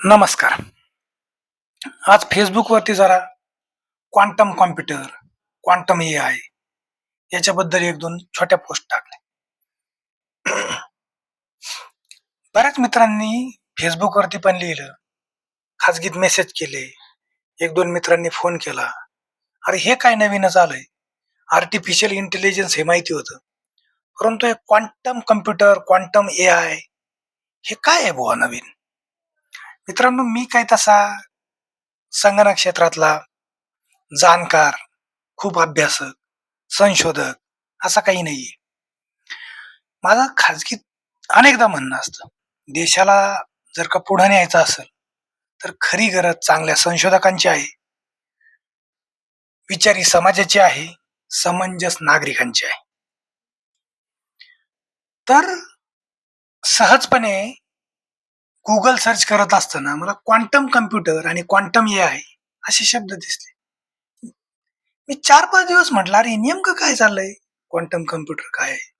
नमस्कार. आज फेसबुकवरती जरा quantum computer quantum A I याच्याबद्दल एक दोन छोट्या पोस्ट टाकल्या बऱ्याच मित्रांनी फेसबुकवरती पण लिहिलं. खाजगीत मेसेज केले. एक दोन मित्रांनी फोन केला. अरे हे काय नवीनच आलंय. आर्टिफिशियल इंटेलिजन्स हे माहिती होतं. परंतु हे quantum computer quantum A I हे काय आहे बुवा नवीन? मित्रांनो मी काय तसा संगणक क्षेत्रातला जाणकार खूप अभ्यासक संशोधक असा काही नाहीये. माझं खाजगी अनेकदा म्हणणं असतं देशाला जर का पुढे न्यायचं असेल तर खरी गरज चांगल्या संशोधकांची आहे विचारी समाजाची आहे समंजस नागरिकांची आहे. तर सहजपणे गुगल सर्च करत असताना मला क्वांटम कम्प्युटर आणि क्वांटम ए आय असे शब्द दिसले. मी चार पाच दिवस म्हटलं अरे नेमकं काय चाललंय? क्वांटम कम्प्युटर काय आहे?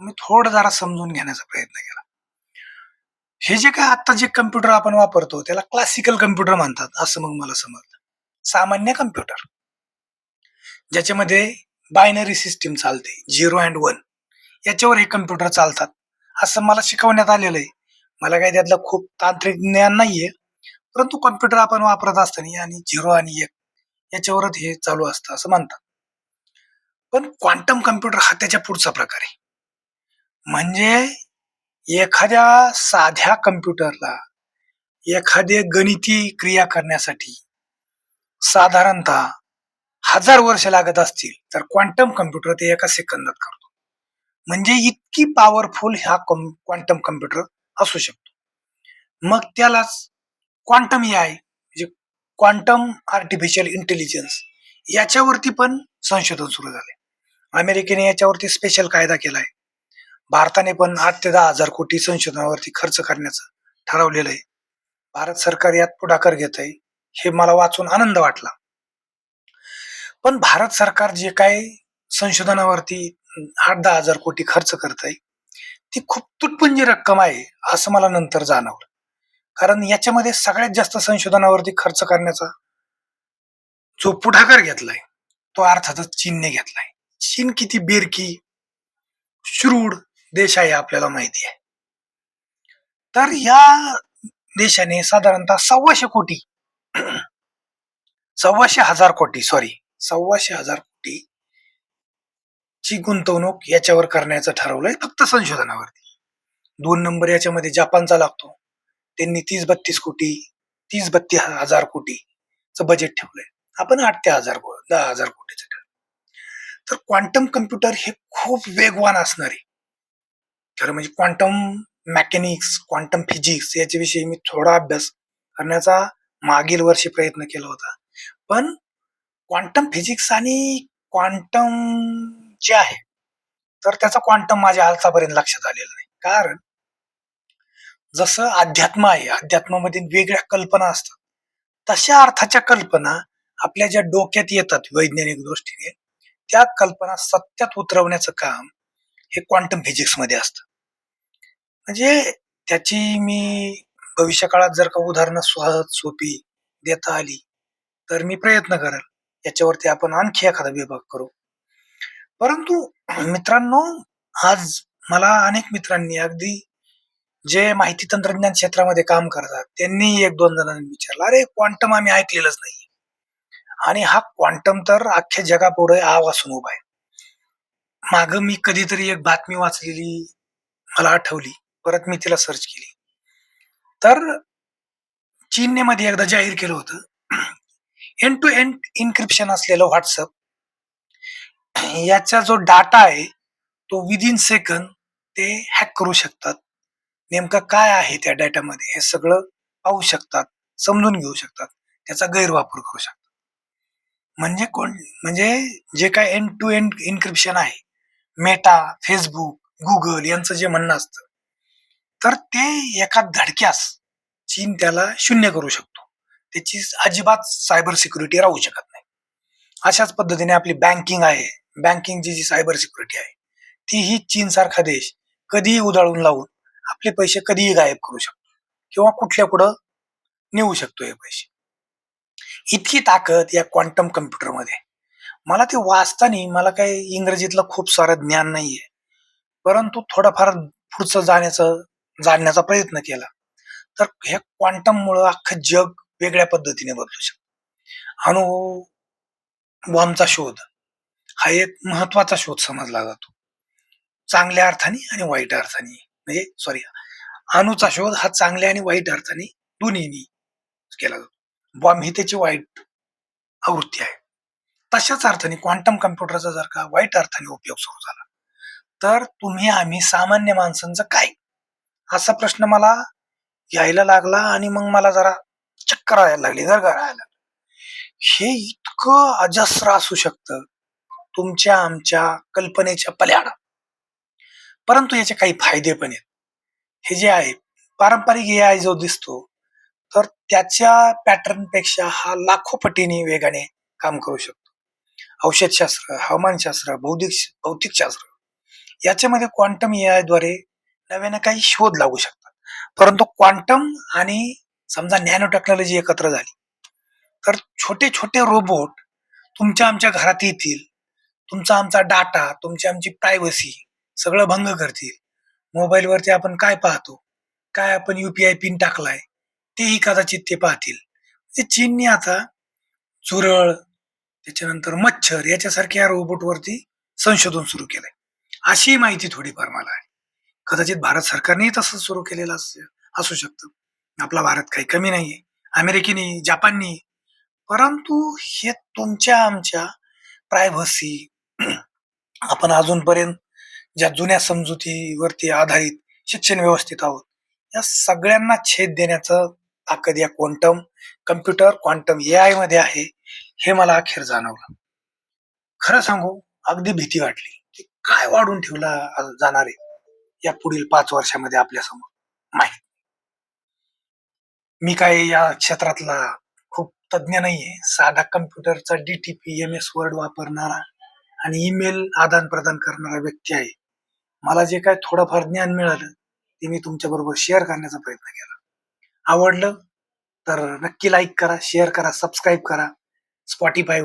मी थोडं जरा समजून घेण्याचा प्रयत्न केला. हे जे काय आता जे कम्प्युटर आपण वापरतो त्याला क्लासिकल कम्प्युटर म्हणतात असं मग मला समजलं. सामान्य कम्प्युटर ज्याच्यामध्ये बायनरी सिस्टीम चालते झिरो अँड वन याच्यावर हे कम्प्युटर चालतात असं मला शिकवण्यात आलेलं आहे. मला काही त्यातलं खूप तांत्रिक ज्ञान नाहीये. परंतु कॉम्प्युटर आपण वापरत असताना आणि झिरो आणि एक याच्यावरच हे चालू असतं असं म्हणतात. पण क्वांटम कम्प्युटर हा त्याच्या पुढचा प्रकार आहे. म्हणजे एखाद्या साध्या कम्प्युटरला एखादे गणिती क्रिया करण्यासाठी साधारणतः हजार वर्ष लागत असतील तर क्वांटम कम्प्युटर ते एका सेकंदात करतो. म्हणजे इतकी पॉवरफुल हा क्वांटम कम्प्युटर असू शकतो. मग त्यालाच क्वांटम ए आय म्हणजे क्वांटम आर्टिफिशियल इंटेलिजन्स याच्यावरती पण संशोधन सुरू झाले अमेरिकेने याच्यावरती स्पेशल कायदा केलाय. भारताने पण आठ ते दहा हजार कोटी संशोधनावरती खर्च करण्याचं ठरवलेलं आहे. भारत सरकार यात पुढाकार घेत आहे हे मला वाचून आनंद वाटला. पण भारत सरकार जे काय संशोधनावरती आठ दहा हजार कोटी खर्च करत आहे ती खूप तुटपुंजी रक्कम आहे असं मला नंतर जाणवलं. कारण याच्यामध्ये सगळ्यात जास्त संशोधनावरती खर्च करण्याचा जो पुढाकार घेतलाय तो अर्थातच चीनने घेतलाय. चीन किती बेरकी श्रूड देश आहे आपल्याला माहिती आहे. तर या देशाने साधारणतः सव्वाशे कोटी सव्वाशे हजार कोटी सॉरी सव्वाशे हजार कोटी ची गुंतवणूक याच्यावर करण्याचं ठरवलंय फक्त संशोधनावरती. दोन नंबर याच्यामध्ये जपानचा लागतो. त्यांनी तीस बत्तीस कोटी तीस बत्तीस हजार कोटीचं बजेट ठेवलंय. आपण आठ ते हजार दहा हजार कोटीचं ठेवलं तर क्वांटम कम्प्युटर हे खूप वेगवान असणारे. खरं म्हणजे क्वांटम मॅकॅनिक्स क्वांटम फिजिक्स याच्याविषयी मी थोडा अभ्यास करण्याचा मागील वर्षी प्रयत्न केला होता. पण क्वांटम फिजिक्स आणि क्वांटम जे आहे तर त्याचा क्वांटम माझ्या आजचापर्यंत लक्षात आलेला नाही. कारण जसं अध्यात्म आहे अध्यात्मामध्ये वेगळ्या कल्पना असतात तशा अर्थाच्या कल्पना आपल्या ज्या डोक्यात येतात वैज्ञानिक दृष्टीने त्या कल्पना सत्यात उतरवण्याचं काम हे क्वांटम फिजिक्समध्ये असतं. म्हणजे त्याची मी भविष्य काळात जर का उदाहरणं सहज सोपी देता आली तर मी प्रयत्न करेल याच्यावरती आपण आणखी एखादा विभाग करू. परंतु मित्रांनो आज मला अनेक मित्रांनी अगदी जे माहिती तंत्रज्ञान क्षेत्रामध्ये काम करतात त्यांनी एक दोन जणांनी विचारलं अरे क्वांटम आम्ही ऐकलेलंच नाही. आणि हा क्वांटम तर अख्ख्या जगापुढे आव असून उभा आहे. माग मी कधीतरी एक बातमी वाचलेली मला आठवली परत मी तिला सर्च केली. तर चीनने मध्ये एकदा जाहीर केलं होतं. एंड टू एंड इन्क्रिप्शन असलेलं व्हॉट्सअप याचा जो डाटा आहे तो विदिन सेकंद ते हॅक करू शकतात. नेमकं काय आहे त्या डाटामध्ये हे सगळं पाहू शकतात समजून घेऊ शकतात. त्याचा गैरवापर करू शकतात. म्हणजे कोण म्हणजे जे काय एंड टू एंड इन्क्रिप्शन आहे मेटा फेसबुक गुगल यांचं जे म्हणणं असतं तर ते एका धडक्यास चीन त्याला शून्य करू शकतो. त्याची अजिबात सायबर सिक्युरिटी राहू शकत नाही. अशाच पद्धतीने आपली बँकिंग आहे बँकिंगची जी सायबर सिक्युरिटी आहे तीही चीन सारखा देश कधीही उधळून लावून आपले पैसे कधीही गायब करू शकतो किंवा कुठल्या कुठं नेऊ शकतो हे पैसे. इतकी ताकद या क्वांटम कम्प्युटरमध्ये मला ते वाचताना मला काही इंग्रजीतलं खूप सारं ज्ञान नाहीये. परंतु थोडंफार पुढचं जाण्याचं जाणण्याचा प्रयत्न केला. तर ह्या क्वांटममुळं अख्खं जग वेगळ्या पद्धतीने बदलू शकतं. अणु बॉम्बचा शोध. हा एक महत्त्वाचा शोध समजला जातो. चांगल्या अर्थाने आणि वाईट अर्थाने. म्हणजे सॉरी अणूचा शोध हा चांगल्या आणि वाईट अर्थाने दोन्हीनी केला जातो. बॉम्ब ही त्याची वाईट आवृत्ती आहे. तशाच अर्थाने क्वांटम कम्प्युटरचा जर का वाईट अर्थाने उपयोग सुरू झाला तर तुम्ही आम्ही सामान्य माणसांचं काय? असा प्रश्न मला यायला लागला आणि मग मला जरा चक्कर यायला लागली जर यायला हे इतकं अजस्र असू शकतं. तुमच्या आमच्या कल्पनेच्या पल्याड. परंतु याचे काही फायदे पण आहेत. हे जे आहे पारंपरिक ए आय जो दिसतो तर त्याच्या पॅटर्नपेक्षा हा लाखो पटीने वेगाने काम करू शकतो. औषधशास्त्र हवामानशास्त्र बौद्धिक भौतिकशास्त्र याच्यामध्ये क्वांटम ए आयद्वारे नव्याने काही शोध लागू शकतात. परंतु क्वांटम आणि समजा नॅनो टेक्नॉलॉजी एकत्र झाली तर छोटे छोटे रोबोट तुमच्या आमच्या घरात येतील तुमचा आमचा डाटा तुमची आमची प्रायव्हसी सगळं भंग करतील. मोबाईलवरती आपण काय पाहतो? काय आपण युपीआय पिन टाकलाय? तेही कदाचित ते पाहतील. म्हणजे चीनने आता चुरळ त्याच्यानंतर मच्छर याच्यासारख्या रोबोटवरती संशोधन सुरू केलंय. अशी माहिती थोडीफार मला आहे. कदाचित भारत सरकारनेही तसं सुरू केलेलं असू शकतं. आपला भारत काही कमी नाहीये. अमेरिकेने जपाननी. परंतु हे तुमच्या आमच्या प्रायव्हसी आपण अजूनपर्यंत ज्या जुन्या समजुतीवरती आधारित शिक्षण व्यवस्थित आहोत या सगळ्यांना छेद देण्याचं ताकद या क्वांटम कम्प्युटर क्वांटम ए आयमध्ये आहे हे मला अखेर जाणवलं. खरं सांगू अगदी भीती वाटली की काय वाढून ठेवला जाणार आहे या पुढील पाच वर्षामध्ये आपल्यासमोर? माहीत मी काय या क्षेत्रातला खूप तज्ज्ञ नाहीये. साधा कम्प्युटरचा डीटीपी एम एस वर्ड वापरणारा आणि ईमेल आदान प्रदान करणारा व्यक्ती आहे. मला जे काय थोडंफार ज्ञान मिळालं ते मी तुमच्या बरोबर शेअर करण्याचा प्रयत्न केला. आवडलं तर नक्की लाईक करा शेअर करा सबस्क्राईब करा. स्पॉटीफायवर